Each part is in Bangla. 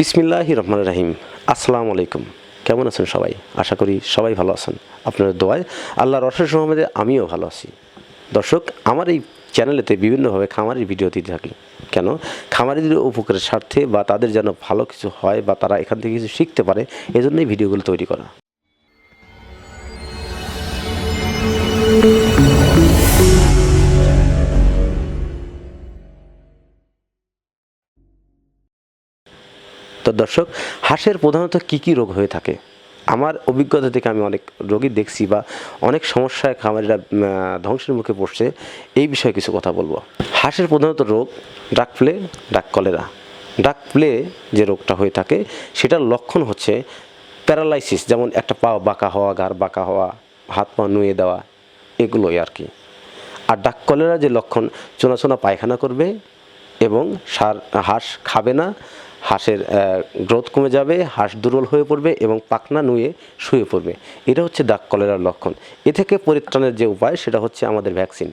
বিসমিল্লাহ রহমান রাহিম। আসসালামু আলাইকুম। কেমন আছেন সবাই? আশা করি সবাই ভালো আছেন। আপনাদের দোয়ায় আল্লাহ রসের সহমেদে আমিও ভালো আছি। দর্শক, আমার এই চ্যানেলেতে বিভিন্নভাবে খামারের ভিডিও দিতে থাকি। কেন? খামারিদের উপকারের স্বার্থে বা তাদের যেন ভালো কিছু হয় বা তারা এখান থেকে কিছু শিখতে পারে, এজন্যই ভিডিওগুলো তৈরি করা। তো দর্শক, হাঁসের প্রধানত কি কি রোগ হয়ে থাকে? আমার অভিজ্ঞতা থেকে আমি অনেক রোগী দেখছি বা অনেক সমস্যায় খামারিরা ধ্বংসের মুখে পড়ছে, এই বিষয়ে কিছু কথা বলব। হাঁসের প্রধানত রোগ, ডাক প্লে ডাক কলেরা। ডাক প্লে যে রোগটা হয়ে থাকে, সেটার লক্ষণ হচ্ছে প্যারালাইসিস, যেমন একটা পা বাঁকা হওয়া ঘাড় বাঁকা হওয়া, হাত পা নুয়ে দেওয়া, এগুলোই আর কি। আর ডাক কলেরা যে লক্ষণ চোনা চোনা পায়খানা করবে এবং সার, হাঁস খাবে না হাঁসের গ্রোথ কমে যাবে, হাঁস দুর্বল হয়ে পড়বে এবং পাখনা নুয়ে শুয়ে পড়বে। এটা হচ্ছে ডাক কলেরার লক্ষণ। এ থেকে পরিত্রাণের যে উপায়, সেটা হচ্ছে আমাদের ভ্যাকসিন।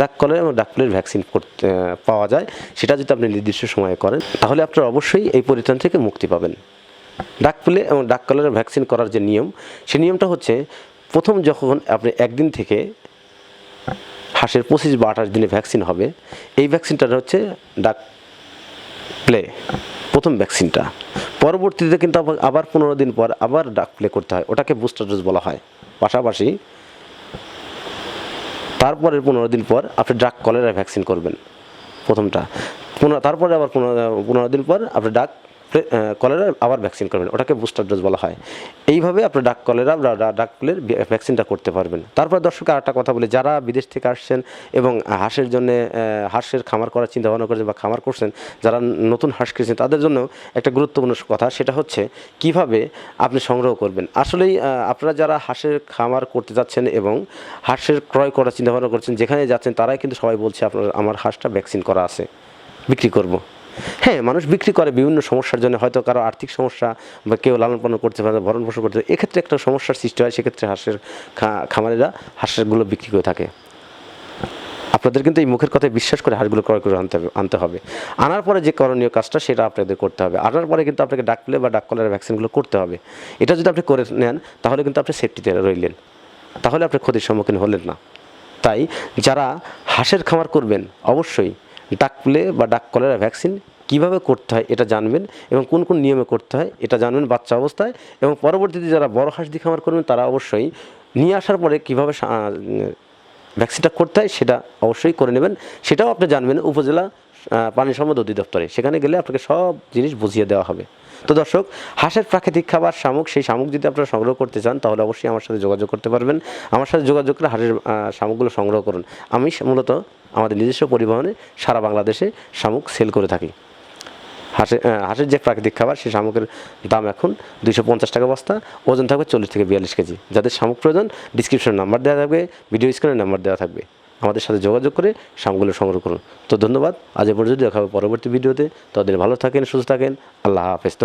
ডাক কলেরা এবং ডাক প্লের ভ্যাকসিন করতে পাওয়া যায়। সেটা যদি আপনি নির্দিষ্ট সময়ে করেন, তাহলে আপনার অবশ্যই এই পরিত্রাণ থেকে মুক্তি পাবেন। ডাক প্লে এবং ডাক কলেরা ভ্যাকসিন করার যে নিয়ম সেই নিয়মটা হচ্ছে প্রথম যখন আপনি একদিন থেকে হাঁসের পঁচিশ বা আঠাশ দিনে ভ্যাকসিন হবে, এই ভ্যাকসিনটা হচ্ছে ডাক প্লে প্রথম ভ্যাকসিনটা পরবর্তীতে কিন্তু আবার- পনেরো দিন পর আবার ডাক প্লে করতে হয়। ওটাকে বুস্টার ডোজ বলা হয়। পাশাপাশি তারপরের পনেরো দিন পর আপনি ডাক কলেরা ভ্যাকসিন করবেন প্রথমটা। পনেরো, তারপরে আবার পনেরো পনেরো দিন পর আপনি ডাক কলেরা আবার ভ্যাকসিন করবেন, ওটাকে বুস্টার ডোজ বলা হয়। এইভাবে আপনি ডাক কলেরা ডাক প্লের ভ্যাকসিনটা করতে পারবেন। তারপর দর্শক আর একটা কথা বলি, যারা বিদেশ থেকে আসছেন এবং হাঁসের জন্য হাঁসের খামার করার চিন্তা ভাবনা করছেন বা খামার করছেন, যারা নতুন হাঁস কিনছেন, তাদের জন্য একটা গুরুত্বপূর্ণ কথা, সেটা হচ্ছে কীভাবে আপনি সংগ্রহ করবেন। আসলেই আপনারা যারা হাঁসের খামার করতে যাচ্ছেন এবং হাঁসের ক্রয় করার চিন্তা ভাবনা করছেন, যেখানে যাচ্ছেন, তারাই কিন্তু সবাই বলছে, আপনার, আমার হাঁসটা ভ্যাকসিন করা আছে, বিক্রি করব। হ্যাঁ মানুষ বিক্রি করে বিভিন্ন সমস্যার জন্য, হয়তো কারও আর্থিক সমস্যা বা কেউ লালন পালন করতে পারে, ভরণ পোষণ করতে পারে, এক্ষেত্রে একটা সমস্যার সৃষ্টি হয়, সেক্ষেত্রে হাঁসের খামারিরা হাঁসেরগুলো বিক্রি করে থাকে। আপনাদের কিন্তু এই মুখের কথায় বিশ্বাস করে হাঁসগুলো ক্রয় করে আনতে হবে আনতে হবে। আনার পরে যে করণীয় কাজটা, সেটা আপনাদের করতে হবে। আনার পরে কিন্তু আপনাকে ডাক বা ডাক কলের ভ্যাকসিনগুলো করতে হবে। এটা যদি আপনি করে নেন, তাহলে কিন্তু আপনি সেফটিতে রইলেন। তাহলে আপনি ক্ষতির সম্মুখীন হলেন না। তাই যারা হাঁসের খামার করবেন, অবশ্যই ডাক বা ডাক কলেরা ভ্যাকসিন কীভাবে করতে হয় এটা জানবেন এবং কোন কোন নিয়মে করতে হয় এটা জানবেন বাচ্চা অবস্থায় এবং পরবর্তীতে যারা বড় হাঁস দিয়ে খামার করবেন তারা অবশ্যই নিয়ে আসার পরে কীভাবে ভ্যাকসিনটা করতে হয় সেটা অবশ্যই করে নেবেন। সেটাও আপনি জানবেন উপজেলা পানি সম্পদ অধিদপ্তরে। সেখানে গেলে আপনাকে সব জিনিস বুঝিয়ে দেওয়া হবে। তো দর্শক, হাঁসের প্রাকৃতিক খাবার শামুক, সেই শামুক যদি আপনারা সংগ্রহ করতে চান, তাহলে অবশ্যই আমার সাথে যোগাযোগ করতে পারবেন। আমার সাথে যোগাযোগ করে হাঁসের শামুকগুলো সংগ্রহ করুন। আমি মূলত আমাদের নিজস্ব পরিবহনে সারা বাংলাদেশে শামুক সেল করে থাকি। হাঁসের হাঁসের যে প্রাকৃতিক খাবার, সেই শামুকের দাম এখন দুইশো পঞ্চাশ টাকা বস্তা, ওজন থাকবে চল্লিশ থেকে বিয়াল্লিশ কেজি। যাদের শামুক প্রয়োজন ডিসক্রিপশনে নাম্বার দেওয়া থাকবে ভিডিও স্ক্রিনে নাম্বার দেওয়া থাকবে। আমাদের সাথে যোগাযোগ করে শামুকগুলো সংগ্রহ করুন। তো ধন্যবাদ, আজ এ পর্যন্ত দেখা হবে পরবর্তী ভিডিওতে তাদের ভালো থাকেন, সুস্থ থাকেন, আল্লাহ হাফেজ।